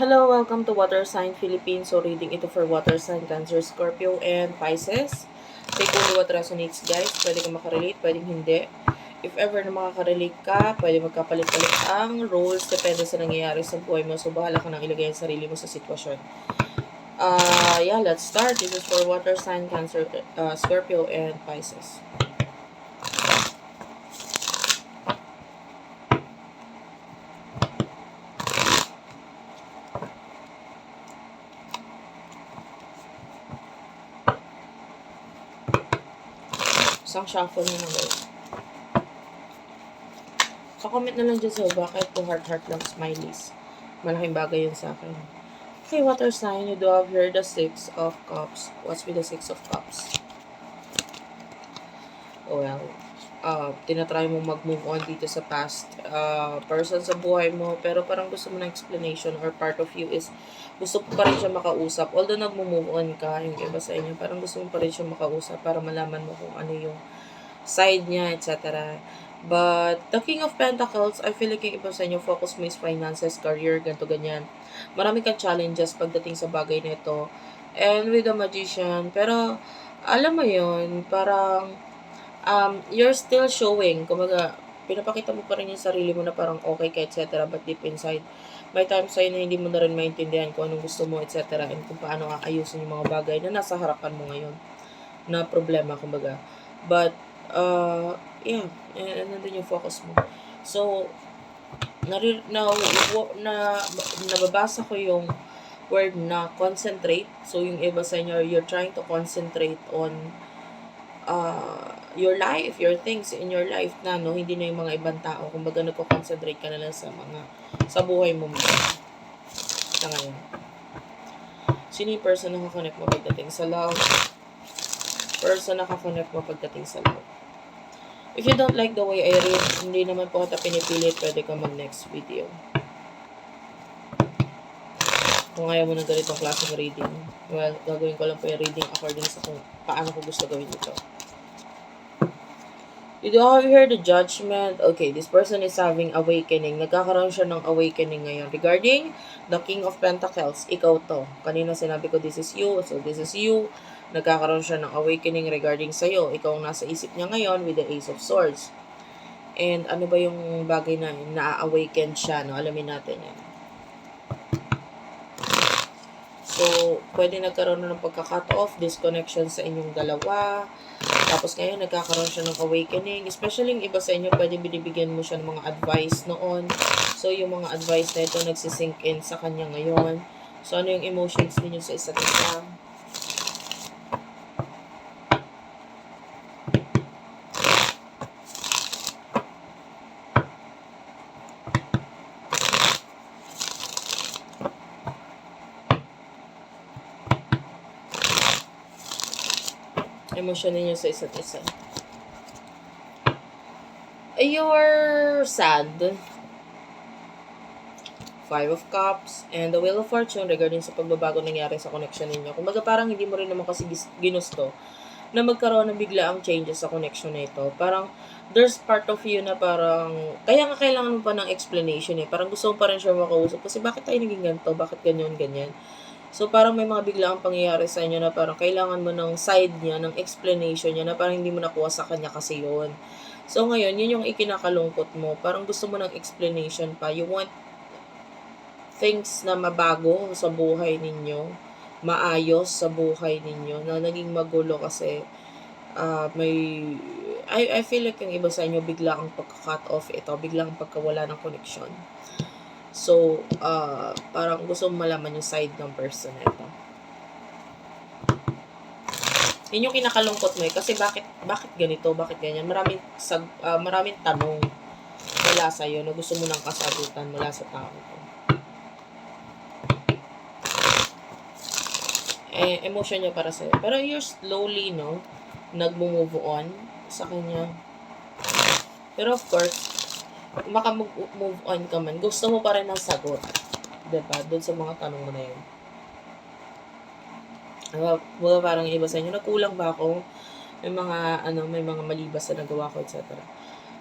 Hello, welcome to Water Sign Philippines. So, reading ito for Water Sign, Cancer, Scorpio, and Pisces. Take only what resonates, guys. Pwede ka makarelate, pwedeng hindi. If ever na makakarelate ka, pwede magkapalit-palit ang roles. Depende sa nangyayari sa buhay mo. So, bahala ka nang ilagay ang sarili mo sa sitwasyon. Uh, yeah, let's start. This is for Water Sign, Cancer, uh, Scorpio, and Pisces. Isang shuffle na lang guys. Pa-comment na lang dyan sa baba kahit po heart-heart lang smileys. Malaking bagay yun sa akin. Okay, water sign. You do have here the Six of Cups. What's with the Six of Cups? Well, uh, tinatry mo mag-move on dito sa past uh, person sa buhay mo, pero parang gusto mo ng explanation or part of you is gusto mo pa rin siya makausap. Although nag-move on ka, yung iba sa inyo, parang gusto mo pa rin siya makausap para malaman mo kung ano yung side niya, etc. But, the King of Pentacles, I feel like yung iba sa inyo, focus mo is finances, career, ganto ganyan. Marami kang challenges pagdating sa bagay nito. And with the Magician, pero, alam mo yon parang, um, you're still showing, kumaga, pinapakita mo pa rin yung sarili mo na parang okay ka, etc. But deep inside, may times sa'yo na hindi mo na rin maintindihan kung anong gusto mo, etc. And kung paano aayusin yung mga bagay na nasa harapan mo ngayon na problema, kumbaga. But, uh, yeah, and, nandun yung focus mo. So, nari, na, na, nababasa ko yung word na concentrate. So, yung iba sa inyo, you're trying to concentrate on uh, your life, your things in your life na, no? Hindi na yung mga ibang tao. Kumbaga, nagko-concentrate ka na lang sa mga, sa buhay mo mismo. Sa ngayon. Sino yung person na kakonect mo pagdating sa love? Person na kakonect mo pagdating sa love. If you don't like the way I read, hindi naman po kita pinipilit, pwede ka mag-next video. Kung ayaw mo ng ganitong klaseng reading, well, gagawin ko lang po yung reading according sa kung paano ko gusto gawin ito. You do have here the judgment. Okay, this person is having awakening. Nagkakaroon siya ng awakening ngayon. Regarding the King of Pentacles, ikaw to. Kanina sinabi ko, this is you. So, this is you. Nagkakaroon siya ng awakening regarding sa'yo. Ikaw ang nasa isip niya ngayon with the Ace of Swords. And ano ba yung bagay na na-awaken siya? No? Alamin natin yan. So, pwede nagkaroon na ng pagka-cut off, disconnection sa inyong dalawa. Tapos ngayon, nagkakaroon siya ng awakening. Especially yung iba sa inyo, pwede binibigyan mo siya ng mga advice noon. So, yung mga advice na ito, nagsisink in sa kanya ngayon. So, ano yung emotions ninyo sa isa't isa? Emosyon ninyo sa isa't isa. You're sad. Five of Cups, and the Wheel of Fortune regarding sa pagbabago nangyari sa connection ninyo. Kumbaga parang hindi mo rin naman kasi ginusto na magkaroon ng bigla ang changes sa connection na ito. Parang there's part of you na parang, kaya nga kailangan mo pa ng explanation eh. Parang gusto mo pa rin siya makausap kasi bakit tayo naging ganito? Bakit ganyan, ganyan? So, parang may mga biglaang pangyayari sa inyo na parang kailangan mo ng side niya, ng explanation niya na parang hindi mo nakuha sa kanya kasi yon So, ngayon, yun yung ikinakalungkot mo. Parang gusto mo ng explanation pa. You want things na mabago sa buhay ninyo, maayos sa buhay ninyo, na naging magulo kasi uh, may I, I feel like yung iba sa inyo bigla ang pagka-cut off ito, bigla ang pagkawala ng connection. So, uh, parang gusto mo malaman yung side ng person na ito. Yun yung kinakalungkot mo eh. Kasi bakit, bakit ganito? Bakit ganyan? Maraming, sag, uh, maraming tanong mula sa'yo na gusto mo ng kasagutan mula sa tao ko. eh, emotion niya para sa'yo. Pero you're slowly, no, nag-move on sa kanya. Pero of course, maka-move on ka man, gusto mo pa rin ng sagot. Diba? Doon sa mga tanong mo na yun. Diba, diba parang iba sa inyo, nagkulang ba ako? May mga, ano, may mga malibas na nagawa ko, etc.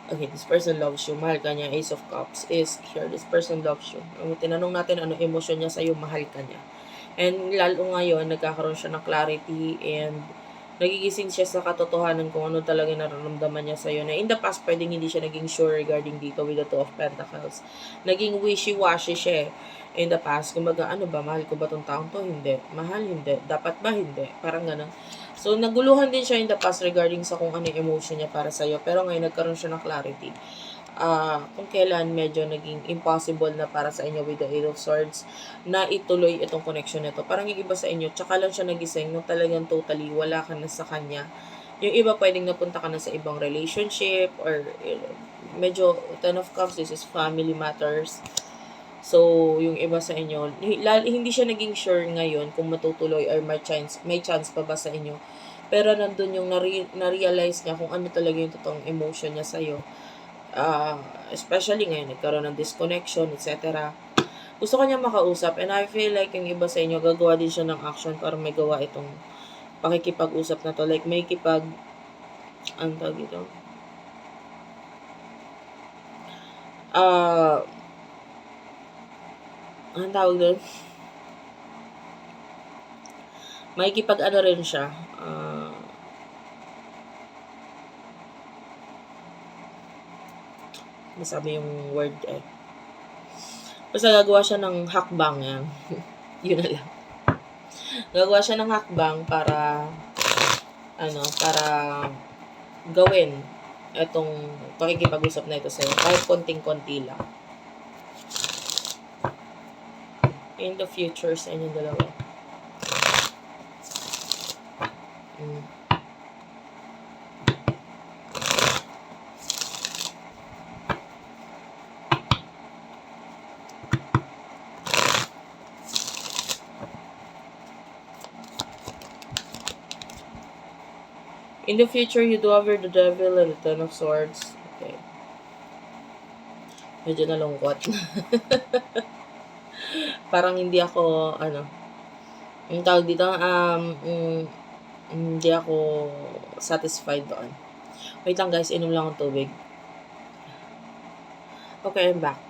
okay, this person loves you, mahal ka niya, Ace of Cups, is here, this person loves you. Ang tinanong natin, ano emosyon niya sa'yo, mahal ka niya. And lalo ngayon, nagkakaroon siya ng clarity and nagigising siya sa katotohanan kung ano talaga nararamdaman niya sa'yo. Na in the past, pwedeng hindi siya naging sure regarding dito with the Two of Pentacles. Naging wishy-washy siya eh in the past. Kumbaga, ano ba, mahal ko ba tong taong to? Hindi. Mahal, hindi. Dapat ba? Hindi. Parang ganun. So, naguluhan din siya in the past regarding sa kung ano yung emotion niya para sa'yo. Pero ngayon, nagkaroon siya ng clarity. Ah, kung kailan medyo naging impossible na para sa inyo with the Eight of Swords na ituloy itong connection nito. Parang yung iba sa inyo, tsaka lang siya nagising nung talagang totally wala ka na sa kanya. Yung iba pwedeng napunta ka na sa ibang relationship or you know, medyo Ten of Cups, this is family matters. So, yung iba sa inyo, hindi siya naging sure ngayon kung matutuloy or may chance, may chance pa ba sa inyo. Pero nandun yung nare- na-realize niya kung ano talaga yung totoong emotion niya sa'yo. Ah, especially ngayon, nagkaroon ng disconnection, etc. Gusto ko niya makausap and I feel like yung iba sa inyo, gagawa din siya ng action para may gawa itong pakikipag-usap na to. Like, may kipag, ang tawag ito? Ah, anong tawag doon? May kipag ano rin siya. Ah, masabi yung word eh. Basta gagawa siya ng hakbang yan. Yun na lang. Gagawa siya ng hakbang para ano, para gawin itong pakikipag-usap na ito sa'yo. Kahit konting-konti lang. In the future sa inyong dalawa. Mm. In the future, you do have the devil and the ten of swords. Okay. Medyo nalungkot. Parang hindi ako, ano, yung tawag dito, um, mm, hindi ako satisfied doon. Wait lang guys, inom lang ang tubig. Okay, I'm back.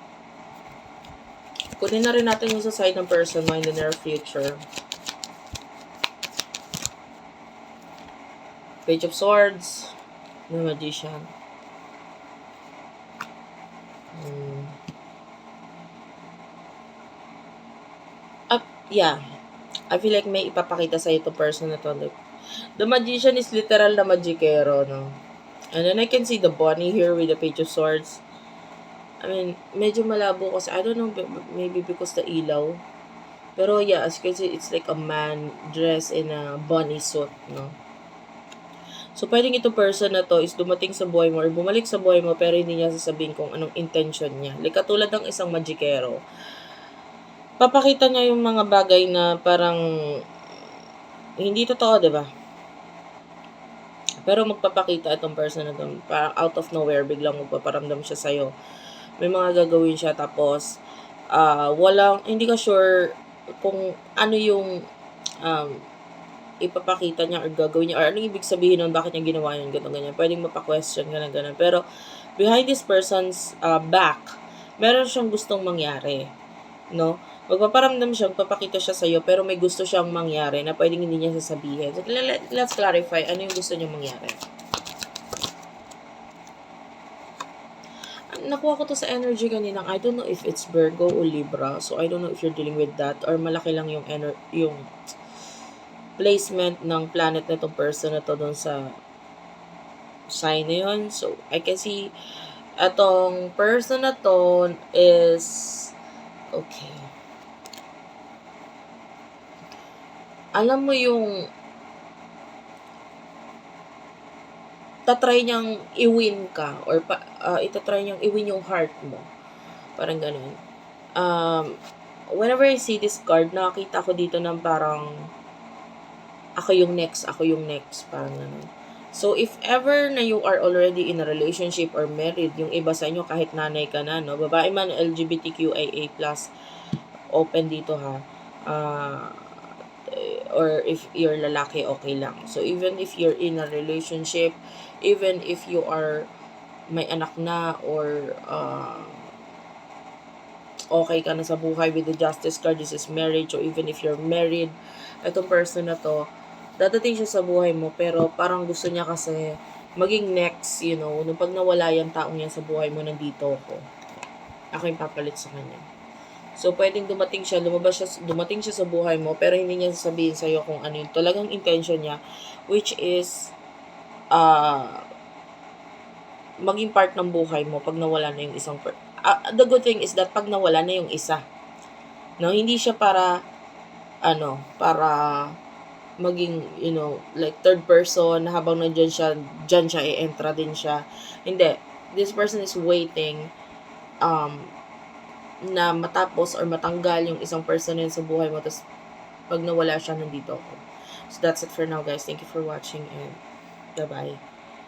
Kunin na rin natin yung sa side ng person mo in the near future. Page of Swords, the Magician. Hmm. Up, yeah. I feel like may ipapakita sa ito person na to. Like, the Magician is literal na magikero, no? And then I can see the bunny here with the Page of Swords. I mean, medyo malabo kasi, I don't know, maybe because the ilaw. Pero yeah, as you can see, it's like a man dressed in a bunny suit, no? So, pwedeng itong person na to is dumating sa buhay mo or bumalik sa buhay mo pero hindi niya sasabihin kung anong intention niya. Like, katulad ng isang magikero. Papakita niya yung mga bagay na parang hindi totoo, di ba? Pero magpapakita itong person na to. Parang out of nowhere, biglang magpaparamdam siya sa'yo. May mga gagawin siya tapos ah walang, hindi ka sure kung ano yung um, ipapakita niya or gagawin niya or anong ibig sabihin nun, bakit niya ginawa yun, gano'n, ganyan. Pwedeng mapa-question ka na gano'n. Pero, behind this person's uh, back, meron siyang gustong mangyari. No? Magpaparamdam siya, magpapakita siya sa'yo, pero may gusto siyang mangyari na pwedeng hindi niya sasabihin. So, let- let's clarify, ano yung gusto niya mangyari. Nakuha ko to sa energy kanina. I don't know if it's Virgo o Libra. So, I don't know if you're dealing with that or malaki lang yung ener yung placement ng planet na itong person na to doon sa sign na yun. So, I can see atong person na to is okay. Alam mo yung tatry niyang i-win ka or pa, uh, itatry niyang i-win yung heart mo. Parang ganun. Um, whenever I see this card, nakakita ko dito ng parang ako yung next, ako yung next, parang ganun. So, if ever na you are already in a relationship or married, yung iba sa inyo, kahit nanay ka na, no? Babae man, LGBTQIA+, open dito ha. Ah, or if you're lalaki, okay lang. So, even if you're in a relationship, even if you are may anak na or uh, okay ka na sa buhay with the justice card, this is marriage, or even if you're married, itong person na to, dadating siya sa buhay mo, pero parang gusto niya kasi maging next, you know, nung pag nawala yung taong yan sa buhay mo, nandito ako. Ako yung papalit sa kanya. So, pwedeng dumating siya, lumabas siya, dumating siya sa buhay mo, pero hindi niya sasabihin sa'yo kung ano yung talagang intention niya, which is, uh, maging part ng buhay mo pag nawala na yung isang per- Ah, the good thing is that pag nawala na yung isa, no, hindi siya para, ano, para maging, you know, like third person, habang nandyan siya, dyan siya, i-entra din siya. Hindi. This person is waiting, um, na matapos or matanggal yung isang person yun sa buhay mo, tapos pag nawala siya, nandito ako. So, that's it for now, guys. Thank you for watching and bye-bye.